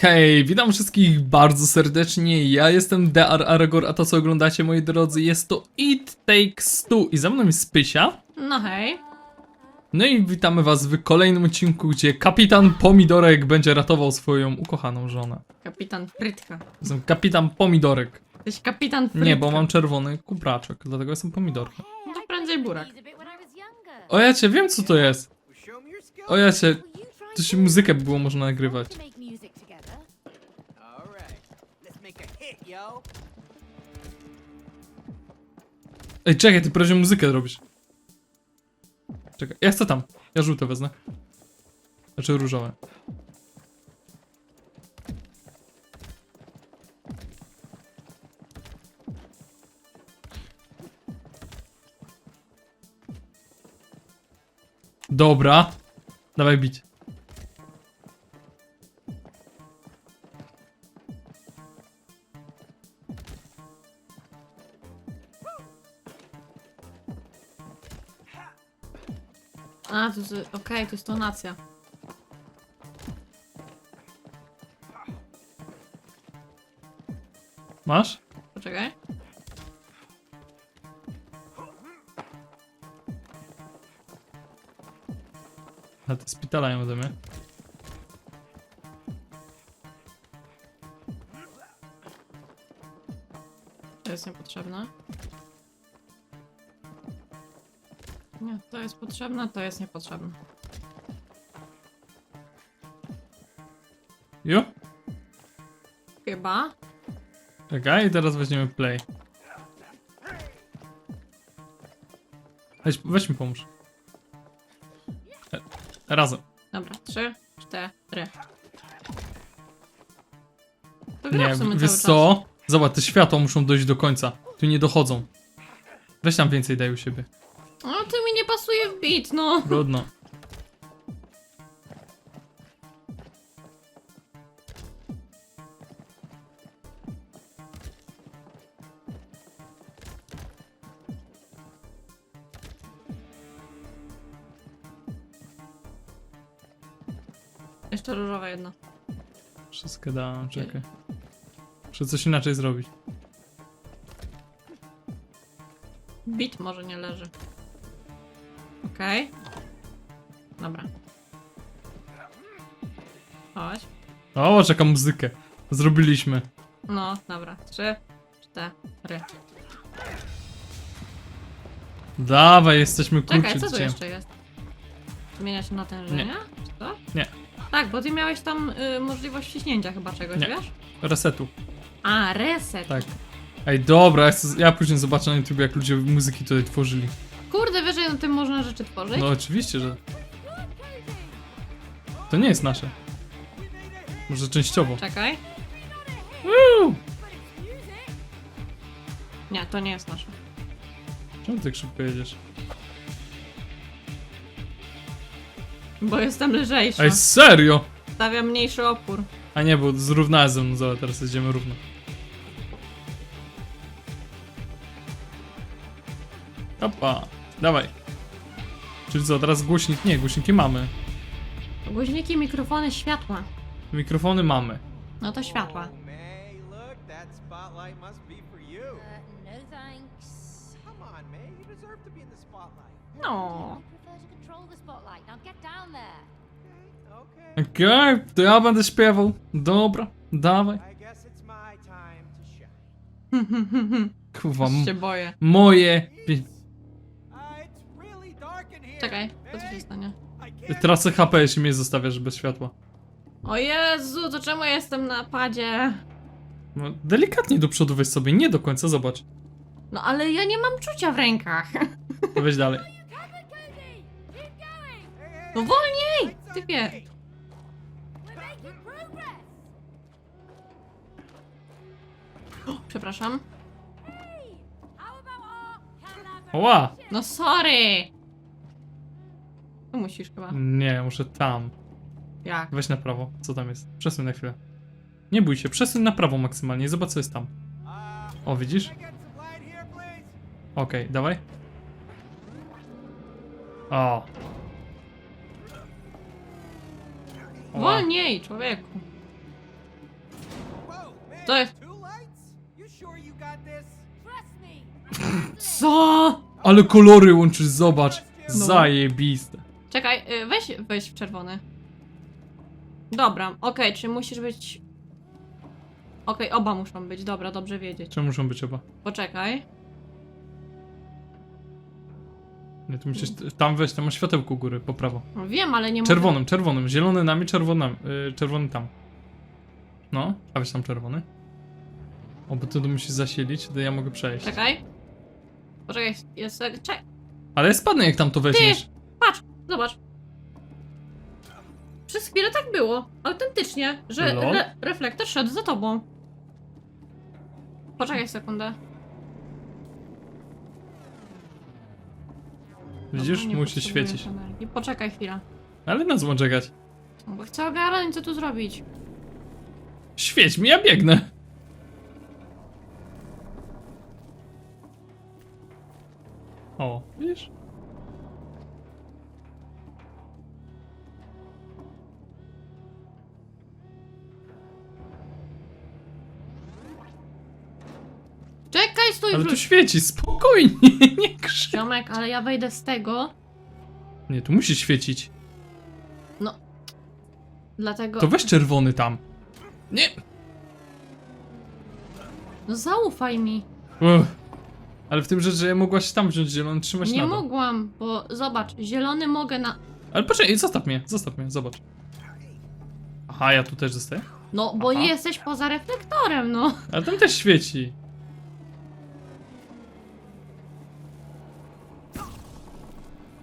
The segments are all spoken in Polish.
Hej, witam wszystkich bardzo serdecznie. Ja jestem Dear Aragor, a to co oglądacie, moi drodzy, jest to It Takes Two i za mną jest Spysia. No hej. No i witamy was w kolejnym odcinku, gdzie kapitan Pomidorek będzie ratował swoją ukochaną żonę. Kapitan Frytka. Jestem kapitan Pomidorek. Jesteś kapitan Frytka. Nie, bo mam czerwony kupraczek, dlatego jestem pomidorkiem. No to prędzej burak. O ja cię wiem co to jest. O ja cię, to się muzykę by było można nagrywać. Ej, czekaj, ty prawie muzykę robisz. Czekaj, ja chcę tam. Ja żółte wezmę. Znaczy różowe. Dobra. Dawaj bić. A, to jest, okej, to jest tonacja. Masz? Poczekaj. A ty spitalają ode mnie. To jest niepotrzebne. To jest potrzebne, to jest niepotrzebne. Jo? Chyba. Czekaj, i teraz weźmiemy play. Weź, weź mi pomóż. E, razem. Dobra, trzy, cztery. To gra Nie, w sumie wiesz cały co? Zobacz, te światła muszą dojść do końca. Tu nie dochodzą. Weź tam więcej daj u siebie. Beat, no. Trudno. Jeszcze różowa jedna. Wszystko dałem, czekaj. Muszę coś inaczej zrobić. Bit może nie leży. Okej. Dobra. Chodź. O, czekam muzykę. Zrobiliśmy. No, dobra. Trzy, cztery. Dawaj, jesteśmy Czekaj, co tu dzisiaj. jeszcze jest? Zmienia się natężenia? Czy to? Nie. Tak, bo ty miałeś tam y, możliwość wciśnięcia chyba czegoś, Nie. wiesz? Resetu. A, reset. Tak. Ej, dobra, ja, chcę, ja później zobaczę na YouTube, jak ludzie muzyki tutaj tworzyli. Rzeczy tworzyć? No oczywiście, że. To nie jest nasze. Może częściowo. Czekaj. Woo! Nie, to nie jest nasze. Czemu ty tak szybko jedziesz? Bo jestem lżejsza. Ej, serio! Stawiam mniejszy opór. A nie, bo zrównałem ze mną, zobacz, teraz jedziemy równo. Opa, dawaj. Czyli co, teraz głośnik? Nie, głośniki mamy. Głośniki, mikrofony, światła. Mikrofony mamy. No to światła. May, look, that spotlight must be for you. Uh, no thanks. Come on, May, you deserve to be in the spotlight. No. I prefer to control the spotlight. Now get down there. Okay, Okej, to ja będę śpiewał. Dobra, dawaj. I guess it's my time to shine. Kurwa, m- się boję. moje... pi- Czekaj, co tu się stanie? Tracę HP, jeśli mnie zostawiasz bez światła. O Jezu, to czemu jestem na padzie? No, delikatnie do przodu weź sobie, nie do końca, zobacz. No ale ja nie mam czucia w rękach. Weź dalej. No wolniej! Typie. O, Przepraszam. Ła! No sorry! Tu musisz chyba. Nie, muszę tam. Jak? Weź na prawo. Co tam jest? Przesuń na chwilę. Nie bój się, przesuń na prawo maksymalnie zobacz co jest tam. O, widzisz? Okej, dawaj. O. Ła. Wolniej, człowieku. To jest... Co? Ale kolory łączysz, zobacz. No. Zajebiste. Czekaj, y, weź, weź w czerwony. Dobra, okej, czy musisz być... Okej, oba muszą być, dobra, dobrze wiedzieć. Czemu muszą być oba? Poczekaj. Nie, tu musisz tam wejść, tam masz światełko u góry, po prawo. No Wiem, ale nie mogę... Czerwonym, czerwonym, zielony nami, czerwony, yy, czerwony tam. No, a weź tam czerwony. O, bo ty tu musisz zasilić, to ja mogę przejść. Czekaj. Poczekaj, jest... Czekaj, Ale ja spadnę jak tam to weźmiesz. Zobacz. Przez chwilę tak było, autentycznie, że Lol. re reflektor szedł za tobą. Poczekaj sekundę. Widzisz? Dobra, nie Musi potrzebuję świecić. energii. Poczekaj chwilę. Ale na mam czekać? No Bo chcę ogarnąć, co tu zrobić. Świeć mi, ja biegnę. O, widzisz? Stój, Ale tu wróć. świeci, spokojnie, nie krzycz. Ziomek, ale ja wejdę z tego, Nie, tu musi świecić. dlatego... To weź czerwony tam. Nie. No zaufaj mi. Uff. Ale w tym rzecz, że ja mogłaś tam wziąć zielony, trzymać Nie na dół. mogłam, bo zobacz, zielony mogę na... Ale poczekaj, zostaw mnie, zostaw mnie, zobacz. Aha, ja tu też zostaję? No, bo Aha. jesteś poza reflektorem, no. Ale tam też świeci.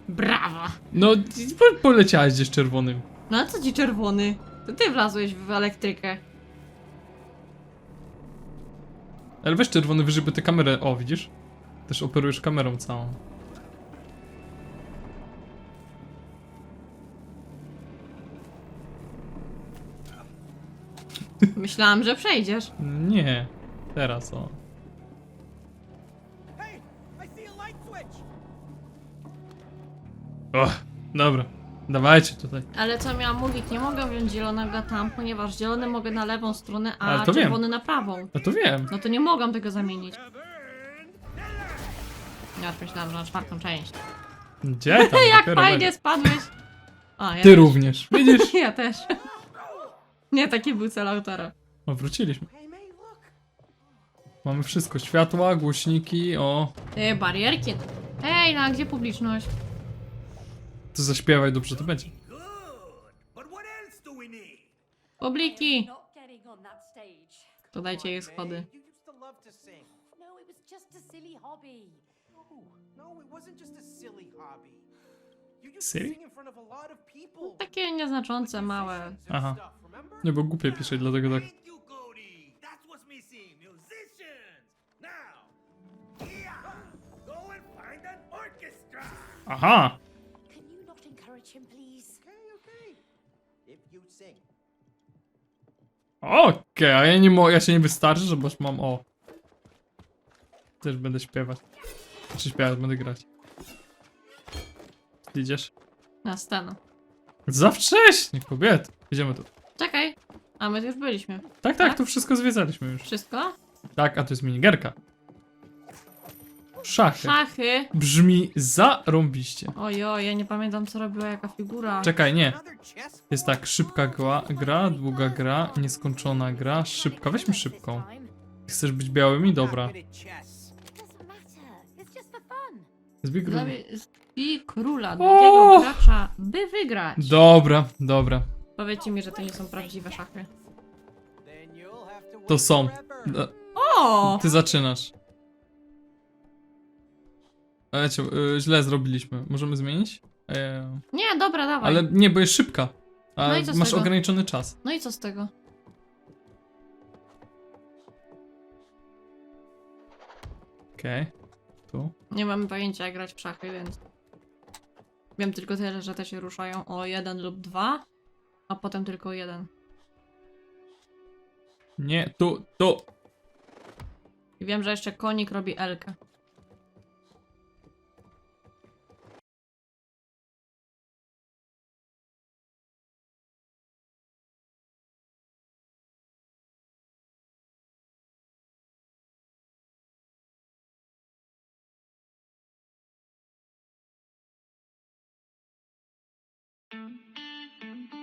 Brawo. No, po, poleciałeś gdzieś czerwonym. No a co ci czerwony? To ty wlazłeś w elektrykę. Ale weź czerwony wyżej, bo tę kamerę... O, widzisz? Też operujesz kamerą całą. Myślałam, że przejdziesz. Nie. Teraz, o. O, dobra. Dawajcie tutaj. Ale co miałam mówić, nie mogę wziąć zielonego tam, ponieważ zielony mogę na lewą stronę, a to wiem. czerwony na prawą. No to wiem. No to nie mogłam tego zamienić. Ja już myślałam, że na czwartą część. Gdzie tam? Jak Dopiero fajnie będzie. spadłeś! Ja Ty też. również. Widzisz? Ja też. Nie, taki był cel autora. O, wróciliśmy. Mamy wszystko. Światła, głośniki, o. Ty, barierki. Ej, no a gdzie publiczność? To zaśpiewaj, dobrze to będzie. Publiki! Not getting on that stage. To dajcie jej schody. No, it was just a silly hobby. It wasn't just a silly hobby. You used Silly? to sing in front of a lot of people. Takie nieznaczące, małe. Aha. Nie, bo głupie pisze, dlatego tak. Thank you, Cody. That's what's missing. Musicians. Now, yeah, go and find an orchestra. Aha! Okej, a ja nie mogę, ja się nie wystarczy, że boś mam o. Też będę śpiewać. Czy śpiewać, będę grać. Idziesz? Na scenę. Za wcześnie, kobiet. Idziemy tu. Czekaj. A my tu już byliśmy. Tak, tak, Tak? tu wszystko zwiedzaliśmy już. Wszystko? Tak, a to jest minigierka. Szachy. Szachy. Brzmi zarąbiście. Ojoj, ja nie pamiętam co robiła jaka figura. Czekaj, nie. Jest tak, szybka gra, gra, długa gra, nieskończona gra, szybka. Weźmy szybką. Chcesz być białymi? Dobra. Zbij króla, O! drugiego gracza, by wygrać. Dobra, dobra. Powiedzcie mi, że to nie są prawdziwe szachy. To są. O! Ty zaczynasz. Wiecie, y, źle zrobiliśmy. Możemy zmienić? E, Nie, dobra, dawaj. ale nie, bo jest szybka. A No i co z masz tego? ograniczony czas. No i co z tego? Okej. Tu. Nie mamy pojęcia jak grać w szachy, więc... Wiem tylko tyle, że te się ruszają o jeden lub dwa, a potem tylko jeden. Nie, tu, tu. I wiem, że jeszcze konik robi Elkę. And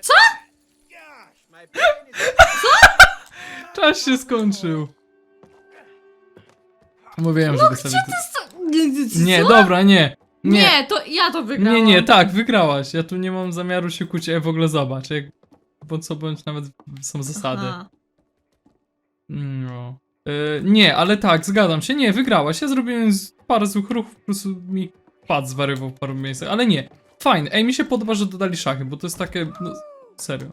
Co? Czas się skończył. Mówiłem, żeby sobie... Nie, Co? dobra, nie. Nie, Nie, to ja to wygrałam. nie, nie, tak, wygrałaś. Ja tu nie mam zamiaru się kłócić, Ej, w ogóle zobacz, jak... Bądź co bądź nawet są zasady. Aha. No. E, nie, ale tak, zgadzam się. Nie, wygrałaś. Ja zrobiłem z parę złych ruchów, po prostu mi pad zwarywał w paru miejscach, ale nie. Fajne. Ej, mi się podoba, że dodali szachy, bo to jest takie, no, serio.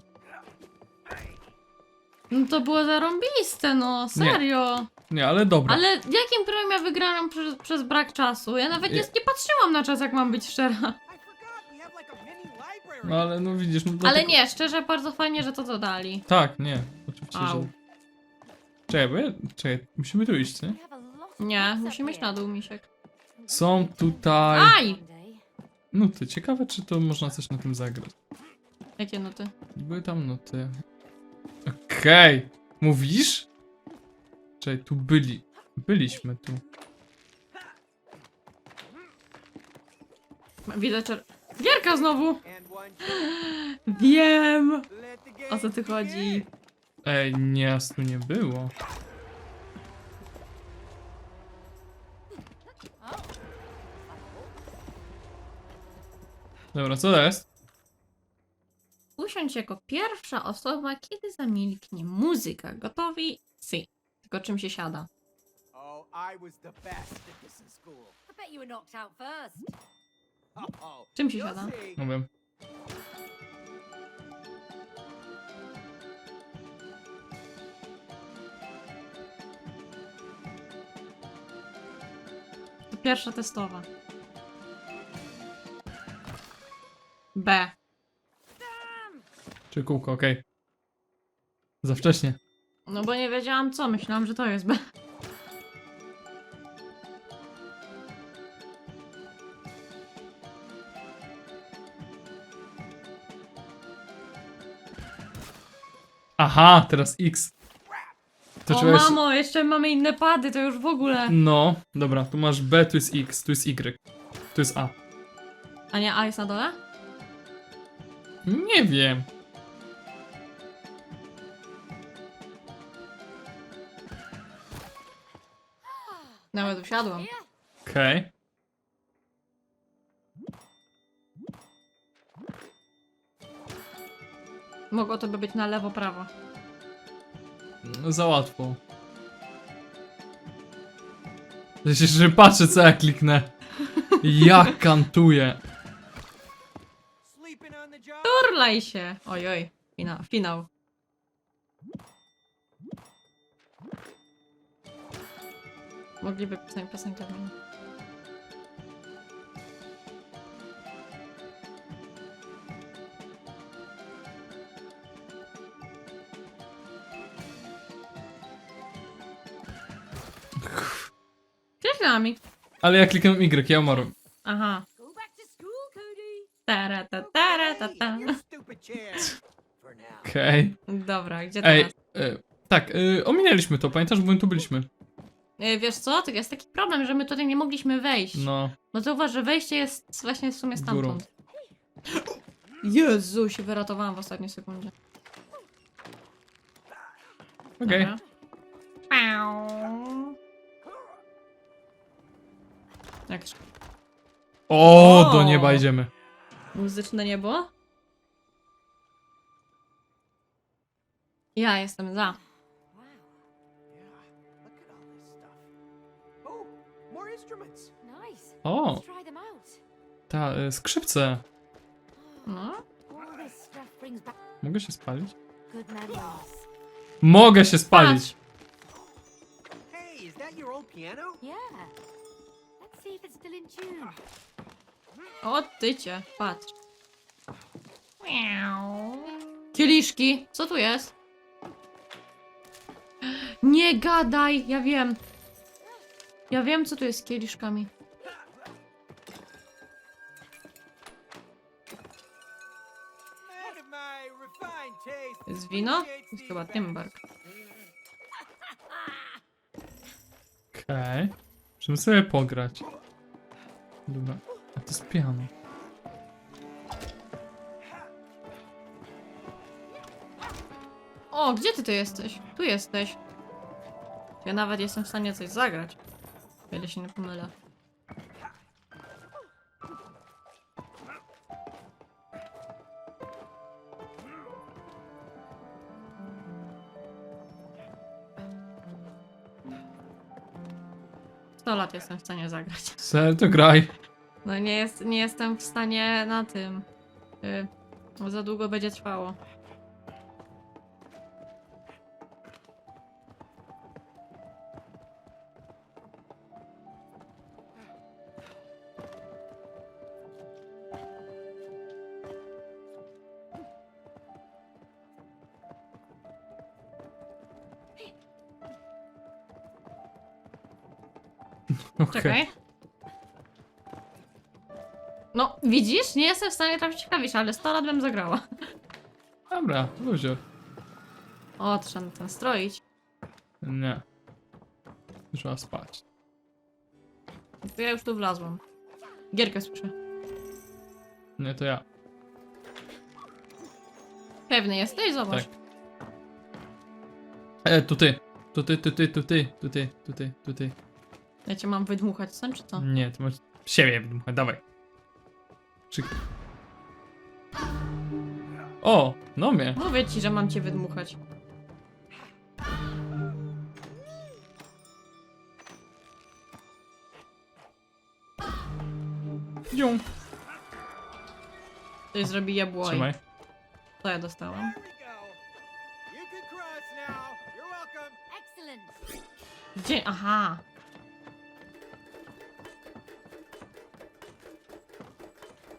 No to było zarąbiste, no, serio. Nie, ale dobra. Ale jakim prawem ja wygrałam przez, przez brak czasu? Ja nawet nie, Je- nie patrzyłam na czas, jak mam być szczera. No ale no widzisz, no Ale dlatego- nie, szczerze, bardzo fajnie, że to dodali. Tak, nie. Oczywiście, Au. że... Czekaj, bo ja... Czekaj, musimy tu iść, nie? Nie, musimy iść na dół, misiek. Są tutaj... Aj! Nuty. Ciekawe, czy to można coś na tym zagrać. Jakie nuty? Były tam nuty. Okej. Mówisz? Czekaj, tu byli. Byliśmy tu. Widzę czer... Gierka znowu! Wiem! O co tu chodzi? Ej, nie, tu nie było. Dobra, co to jest? Usiądź jako pierwsza osoba, kiedy zamilknie muzyka. Gotowi? Si. Tylko czym się siada? Oh, I was the best at this in school. I bet you were knocked out first. Oh, Czym się you'll siada? see. No wiem. To pierwsza testowa. B. Czy kółko, okej. Za wcześnie. No bo nie wiedziałam co, myślałam, że to jest B. Aha, teraz X. To o trzeba jeszcze- mamo, jeszcze mamy inne pady, to już w ogóle. No, dobra, tu masz B, tu jest X, tu jest Y. Tu jest A. A nie A jest na dole? Nie wiem. Nawet usiadłam. Okej. Mogło to by być na lewo, prawo. No, za łatwo. Że patrzę, co ja kliknę. Jak kantuję. Turlaj się! Ojoj, finał. finał. Mogliby pisać. Ale ja klikam Y, ja umarłem. Aha. Go back to school, Cody. Tara, ta, tara, ta, ta. Okej. Dobra, gdzie Ej, teraz? e, tak, e, ominęliśmy to, pamiętasz, bo my tu byliśmy. E, Wiesz co, to jest taki problem, że my tutaj nie mogliśmy wejść. No. No zauważ, że wejście jest właśnie w sumie stamtąd. Jezu, się wyratowałam w ostatniej sekundzie. Okej. Dobra. Pau. Jak O! do nieba idziemy. muzyczne niebo? Ja jestem za. Wow. Yeah, look at all this stuff. Oh, more instruments. Nice. O, Let's try them out. ta, e, skrzypce. No. All this stuff brings back Mogę się spalić? good memories. Mogę się spalić. Hey, is that your old piano? Yeah. Let's see if it's still in tune. O, tycie, patrz. Miau. Kieliszki, co tu jest? Nie gadaj, ja wiem. Ja wiem, co tu jest z kieliszkami. Jest wino? Jest chyba. Tymbark. Okej. Musimy sobie pograć. Dobra. A to jest piano. O, gdzie ty tu jesteś? Tu jesteś. Ja nawet jestem w stanie coś zagrać. Ile się nie pomylę. Sto lat jestem w stanie zagrać. Ser, to graj. No nie, jest, nie jestem w stanie na tym. Y, bo za długo będzie trwało. Okej. Czekaj. No, widzisz? Nie jestem w stanie trafić klawiszy, ale 100 lat bym zagrała. Dobra, ludzie. O, trzeba ten stroić. Nie. Trzeba spać. To ja już tu wlazłam. Gierkę słyszę. Nie, to ja. Pewny jesteś? Zobacz. Tak. E, tu ty. Tu ty, tu ty, tu ty, tu ty, tu ty, tu ty. Ja cię mam wydmuchać sen, czy co? Nie, to masz siebie wydmuchać, dawaj. Krzyk. O, no mnie. Mówię ci, że mam cię wydmuchać. Dzią. Coś zrobi jabłoj. Trzymaj. Co ja dostałam? There we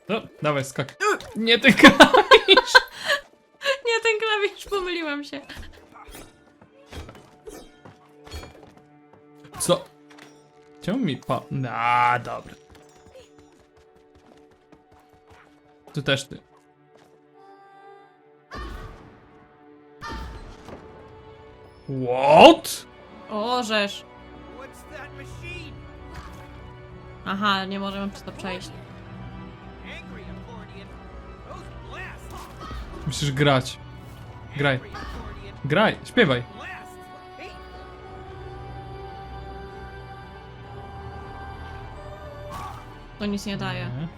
No, dawaj, skak. Nie ten klawisz. Nie, ten klawisz, pomyliłam się. Co? Czemu mi pa... A, dobra. Tu też ty. What? O, żeż. Aha, nie możemy przez to przejść. Musisz grać. Graj. Graj, śpiewaj. To nic nie daje. Nie.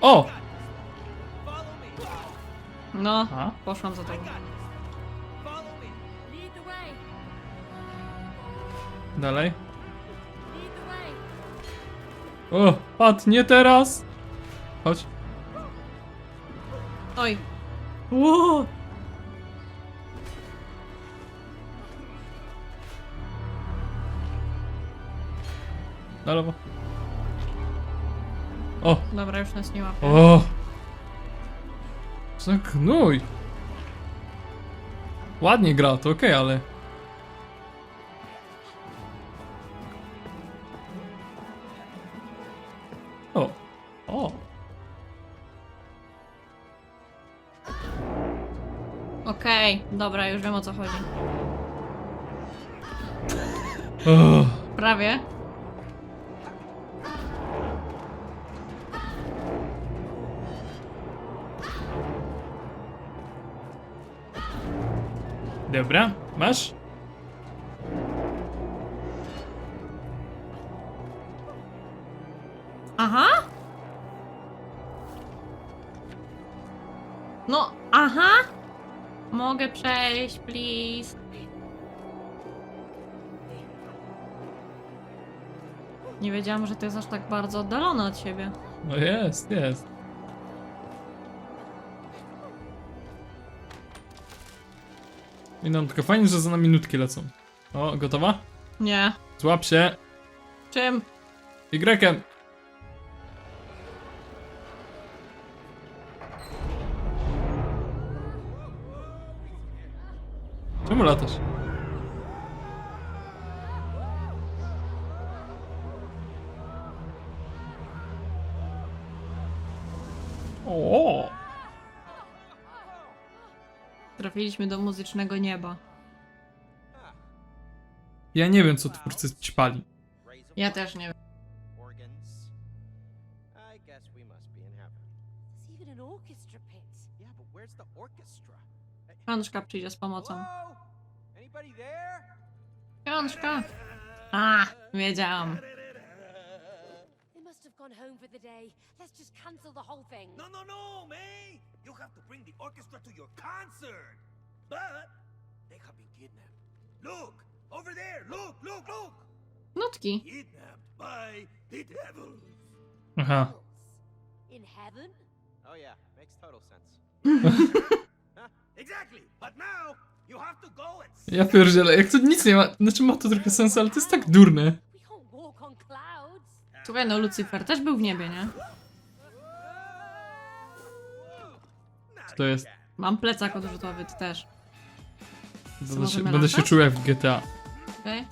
O! No, A? poszłam za tobą. Dalej. O, pat, nie teraz! Chodź. Oj. Ło! Na lewo. O, Dobra, już nas nie łapie. o! Zaknuj! Ładnie gra, to okej, ale... dobra, już wiem o co chodzi. Prawie. Dobra, masz? Aha! No, aha! Mogę przejść, please. Nie wiedziałam, że to jest aż tak bardzo oddalone od siebie. No jest, jest. No, tylko fajnie, że za nami minutki lecą. O, gotowa? Nie. Złap się. Czym? Y. latasz? O! Trafiliśmy do muzycznego nieba. Ja nie wiem, co twórcy ćpali. Ja też nie wiem. organs. I guess we must be in heaven. There's even an orchestra pit. Yeah, but where's the orchestra? Książka przyjdzie z pomocą. Anybody there? Książka! A, wiedziałam. They must have gone home for the day. Let's just cancel the whole thing. No, no, no, May! You have to bring the orchestra to your concert! But they have been kidnapped. Look! Over there! Look, look, look! Nutki. Kidnapped by the devils! Aha. Bells. In heaven? Oh, yeah, makes total sense. Ja pierdzielę, jak to nic nie ma, znaczy ma to trochę sensu, ale to jest tak durne. Słuchaj, no Lucyfer też był w niebie, nie? Co to jest? Mam plecak odrzutowy, ty też. Będę się, będę się latać? czuł jak w GTA. Okej?